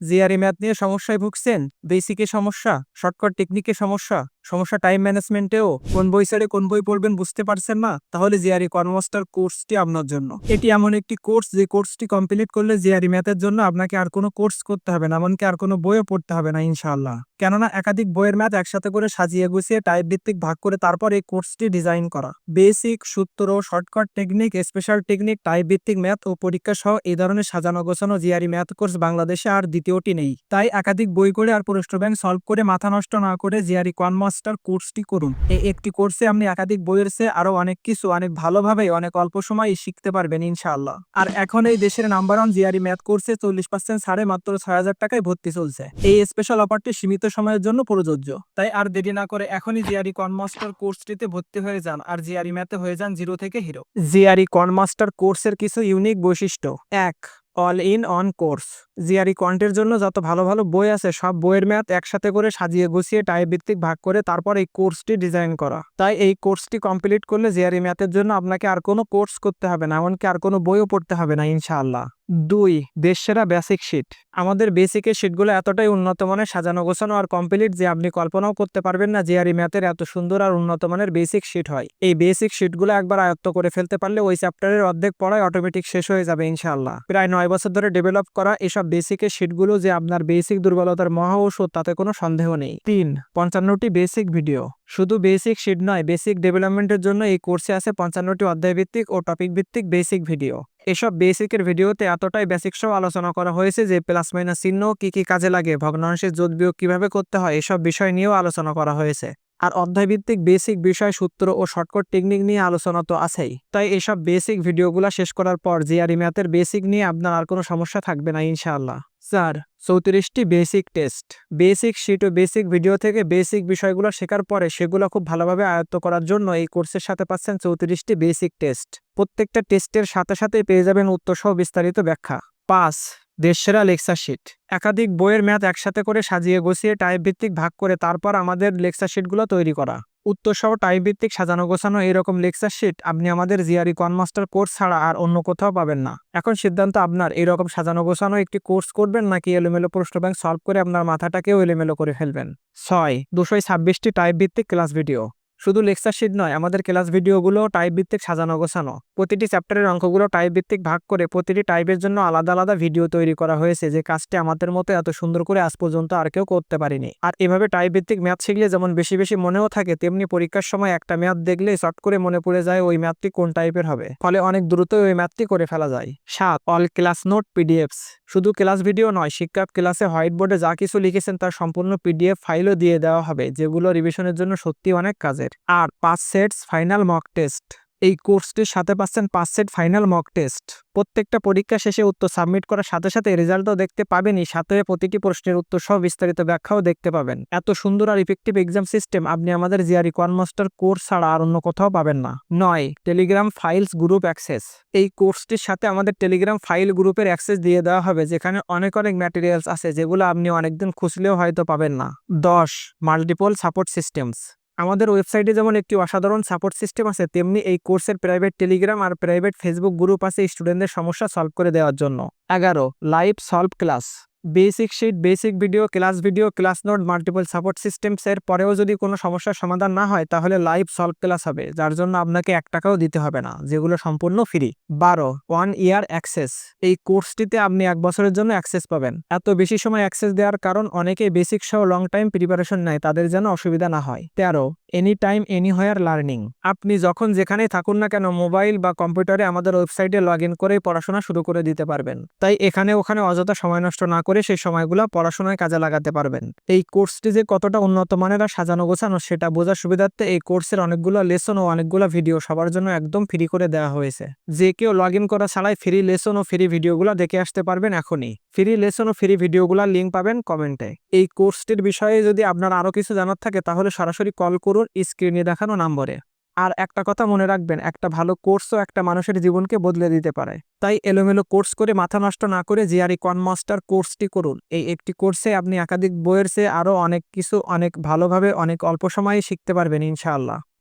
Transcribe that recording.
GRE math নিয়ে সমস্যায় ভুগছেন বেসিকে সমস্যা শর্টকাট টেকনিকে সমস্যা। সমস্যা টাইম ম্যানেজমেন্টেও কোন বই ছেড়ে কোন বই পড়বেন বুঝতে পারছেন না? তাহলে জিআরই কর্মস্টার কোর্সটি আপনার জন্য। এটি এমন একটি কোর্স যে কোর্সটি কমপ্লিট করলে জিআরই ম্যাথের জন্য আপনাকে আর কোনো কোর্স করতে হবে না, এমনকি আর কোনো বইও পড়তে হবে না, ইনশাআল্লাহ। কেননা একাধিক বইয়ের ম্যাথ একসাথে করে সাজিয়ে গুছিয়ে টাইপ ভিত্তিক ভাগ করে তারপর এই কোর্সটি ডিজাইন করা। বেসিক সূত্র shortcut technique special technique type ভিত্তিক ম্যাথ ও পরীক্ষা সহ এই ধরনের সাজানো গোছানো জিআরই ম্যাথ কোর্স বাংলাদেশে আর দ্বিতীয়টি নেই। তাই একাধিক বই করে আর প্রশ্ন ব্যাংক সলভ করে মাথা নষ্ট না করে জিআরই কনমাস্টার কোর্সটি করুন। এই একটি কোর্সে আপনি একাধিক বইয়ের চেয়ে আরও অনেক কিছু অনেক ভালোভাবে অনেক অল্প সময়ে শিখতে পারবেন, ইনশাআল্লাহ। আর এখন এই দেশের নাম্বার ওয়ান জিআরই ম্যাথ কোর্সে চল্লিশ পার্সেন্ট ছাড়ে মাত্র ছয় হাজার টাকায় ভর্তি চলছে। এই স্পেশাল অফারটি সীমিত সময়ের জন্য প্রযোজ্য। তাই আর দেরি না করে এখনই জিআরই কনমাস্টার কোর্সটিতে ভর্তি হয়ে যান আর জিআরই ম্যাথে হয়ে যান জিরো থেকে হিরো জিআরই কনমাস্টার কোর্সের কিছু ইউনিক বৈশিষ্ট্য। এক all in one course GRE কন্টের জন্য যত ভালো ভালো বই আছে, সব বইয়ের ম্যাথ একসাথে করে সাজিয়ে গুছিয়ে টাইপ ভিত্তিক ভাগ করে তারপর এই কোর্সটি ডিজাইন করা। তাই এই কোর্সটি কমপ্লিট করলে জিআরই ম্যাথের জন্য আপনাকে আর কোনো কোর্স করতে হবে না, এমনকি আর কোনো বইও পড়তে হবে না, ইনশাআল্লাহ। দুই, দেশসেরা বেসিক শিট আমাদের বেসিকের শিটগুলো এতটাই উন্নত মানের সাজানো, গোছানো আর কমপ্লিট যে আপনি কল্পনাও করতে পারবেন না জিআরই ম্যাথের এত সুন্দর আর উন্নত মানের বেসিক শিট হয়। এই বেসিক শিটগুলো একবার আয়ত্ত করে ফেলতে পারলে ওই চ্যাপ্টারের অর্ধেক পড়ায় অটোমেটিক শেষ হয়ে যাবে ইনশাআল্লাহ। প্রায় নয় বছর ধরে ডেভেলপ করা এসব বেসিকের শিটগুলো যে আপনার বেসিক দুর্বলতার মহা ঔষধ তাতে কোনো সন্দেহ নেই। তিন, পঞ্চান্নটি বেসিক ভিডিও শুধু বেসিক শিট নয় বেসিক ডেভেলপমেন্টের জন্য এই কোর্সে আছে পঞ্চান্নটি অধ্যায় ভিত্তিক ও টপিক ভিত্তিক বেসিক ভিডিও এসব বেসিকের ভিডিওতে এতটাই বেসিক সহ আলোচনা করা হয়েছে যে প্লাস মাইনাস চিহ্ন কী কী কাজে লাগে, ভগ্নাংশের যোগ বিয়োগ কীভাবে করতে হয়, এসব বিষয় নিয়েও আলোচনা করা হয়েছে। আর অধ্যায়ভিত্তিক বেসিক বিষয় সূত্র ও শর্টকট টেকনিক নিয়ে আলোচনা তো আছেই। তাই এসব বেসিক ভিডিওগুলো শেষ করার পর জিআরই ম্যাথের বেসিক নিয়ে আপনার আর কোনো সমস্যা থাকবে না, ইনশাআল্লাহ। স্যার, চৌত্রিশটি বেসিক টেস্ট। বেসিক শিট ও বেসিক ভিডিও থেকে বেসিক বিষয়গুলো শেখার পরে সেগুলো খুব ভালোভাবে আয়ত্ত করার জন্য এই কোর্সের সাথে পাচ্ছেন চৌত্রিশটি বেসিক টেস্ট। প্রত্যেকটা টেস্টের সাথে সাথে পেয়ে যাবেন উত্তরসহ বিস্তারিত ব্যাখ্যা। পাস দেশসেরা লেকচার শিট একাধিক বইয়ের ম্যাথ একসাথে করে সাজিয়ে গুছিয়ে টাইপ ভিত্তিক ভাগ করে তারপর আমাদের লেকচার শিটগুলো তৈরি করা। উত্তর সহ টাইপ ভিত্তিক সাজানো গোছানো এরকম লেকচার শিট আপনি আমাদের জিআরই কনমাস্টার কোর্স ছাড়া আর অন্য কোথাও পাবেন না। এখন সিদ্ধান্ত আপনার এরকম সাজানো গোছানো একটি কোর্স করবেন নাকি এলোমেলো প্রশ্ন ব্যাংক সলভ করে আপনার মাথাটাকেও এলোমেলো করে ফেলবেন? ছয় দুশোই ছাব্বিশটি টাইপ ভিত্তিক ক্লাস ভিডিও শুধু লেকচার শিট নয়, আমাদের ক্লাস ভিডিওগুলো টাইপ ভিত্তিক সাজানো গোছানো। প্রতিটি চ্যাপ্টারের অঙ্কগুলো টাইপ ভিত্তিক ভাগ করে প্রতিটি টাইপের জন্য আলাদা আলাদা ভিডিও তৈরি করা হয়েছে যে কাজটি আমাদের মতো এত সুন্দর করে আজ পর্যন্ত আর কেউ করতে পারিনি। আর এভাবে টাইপ ভিত্তিক ম্যাথ শিখলে যেমন বেশি বেশি মনেও থাকে, তেমনি পরীক্ষার সময় একটা ম্যাথ দেখলে শর্ট করে মনে পড়ে যায় ওই ম্যাথটি কোন টাইপের হবে। ফলে অনেক দ্রুতই ওই ম্যাথটি করে ফেলা যায়। সাত, অল ক্লাস নোট পিডিএফস। শুধু ক্লাস ভিডিও নয়, শিক্ষক ক্লাসে হোয়াইট বোর্ডে যা কিছু লিখেছেন তার সম্পূর্ণ পিডিএফ ফাইলও দিয়ে দেওয়া হবে, যেগুলো রিভিশনের জন্য সত্যি অনেক কাজের। আর পাঁচ সেটস ফাইনাল মক টেস্ট। এই কোর্সটির সাথে পাচ্ছেন পাঁচ সেট ফাইনাল মক টেস্ট। প্রত্যেকটা পরীক্ষা শেষে উত্তর সাবমিট করার সাথে সাথে রেজাল্টও দেখতে পাবেনই সাথে প্রতিটি প্রশ্নের উত্তর সহ বিস্তারিত ব্যাখ্যাও দেখতে পাবেন। এত সুন্দর আর ইফেক্টিভ এক্সাম সিস্টেম আপনি আমাদের জিআরই কনমাস্টার কোর্স ছাড়া আর অন্য কোথাও পাবেন না। নয় টেলিগ্রাম ফাইলস গ্রুপ অ্যাক্সেস এই কোর্সটির সাথে আমাদের টেলিগ্রাম ফাইল গ্রুপের অ্যাক্সেস দিয়ে দেওয়া হবে, যেখানে অনেক অনেক ম্যাটেরিয়ালস আছে, যেগুলো আপনি অনেকদিন খুঁজলেও হয়তো পাবেন না। দশ মাল্টিপল সাপোর্ট সিস্টেমস আমাদের ওয়েবসাইটে যেমন একটি অসাধারণ সাপোর্ট সিস্টেম আছে, তেমনি এই কোর্সের প্রাইভেট টেলিগ্রাম আর প্রাইভেট ফেসবুক গ্রুপ আছে স্টুডেন্টদের সমস্যা সলভ করে দেওয়ার জন্য। এগারো, live solve class. Basic sheet basic video class video class note multiple support systems এর পরেও যদি কোনো সমস্যার সমাধান না হয়, তাহলে লাইভ সলভ ক্লাস হবে, যার জন্য আপনাকে এক টাকাও দিতে হবে না, যেগুলো সম্পূর্ণ ফ্রি বারো ওয়ান ইয়ার অ্যাক্সেস এই কোর্সটিতে আপনি এক বছরের জন্য অ্যাক্সেস পাবেন। এত বেশি সময় অ্যাক্সেস দেওয়ার কারণ অনেকে বেসিক সহ লং টাইম প্রিপারেশন নেয়, তাদের যেন অসুবিধা না হয়। তেরো any time anywhere learning আপনি যখন যেখানেই থাকুন না কেন মোবাইল বা কম্পিউটারে আমাদের ওয়েবসাইটে লগ ইন করেই পড়াশোনা শুরু করে দিতে পারবেন। তাই এখানে ওখানে অযথা সময় নষ্ট না করে সেই সময়গুলো পড়াশোনায় কাজে লাগাতে পারবেন। এই কোর্সটি যে কতটা উন্নত মানের আর সাজানো গোছানো, সেটা বোঝার সুবিধার্থে এই কোর্সের অনেকগুলো লেসন ও অনেকগুলো ভিডিও সবার জন্য একদম ফ্রি করে দেওয়া হয়েছে। যে কেউ লগ ইন করা ছাড়াই ফ্রি লেসন ও ফ্রি ভিডিওগুলো দেখে আসতে পারবেন এখনই। ফ্রি লেসন ও ফ্রি ভিডিওগুলোর লিঙ্ক পাবেন কমেন্টে এই কোর্সটির বিষয়ে যদি আপনার আরও কিছু জানার থাকে, তাহলে সরাসরি কল করুন স্ক্রিনে দেখানো নম্বরে। আর একটা কথা মনে রাখবেন, একটা ভালো কোর্সও একটা মানুষের জীবনকে বদলে দিতে পারে। তাই এলোমেলো কোর্স করে মাথা নষ্ট না করে জিআরই কনমাস্টার কোর্সটি করুন। এই একটি কোর্সে আপনি একাধিক বইয়ের চেয়ে আরও অনেক কিছু অনেক ভালোভাবে, অনেক অল্প সময়ে শিখতে পারবেন ইনশাআল্লাহ।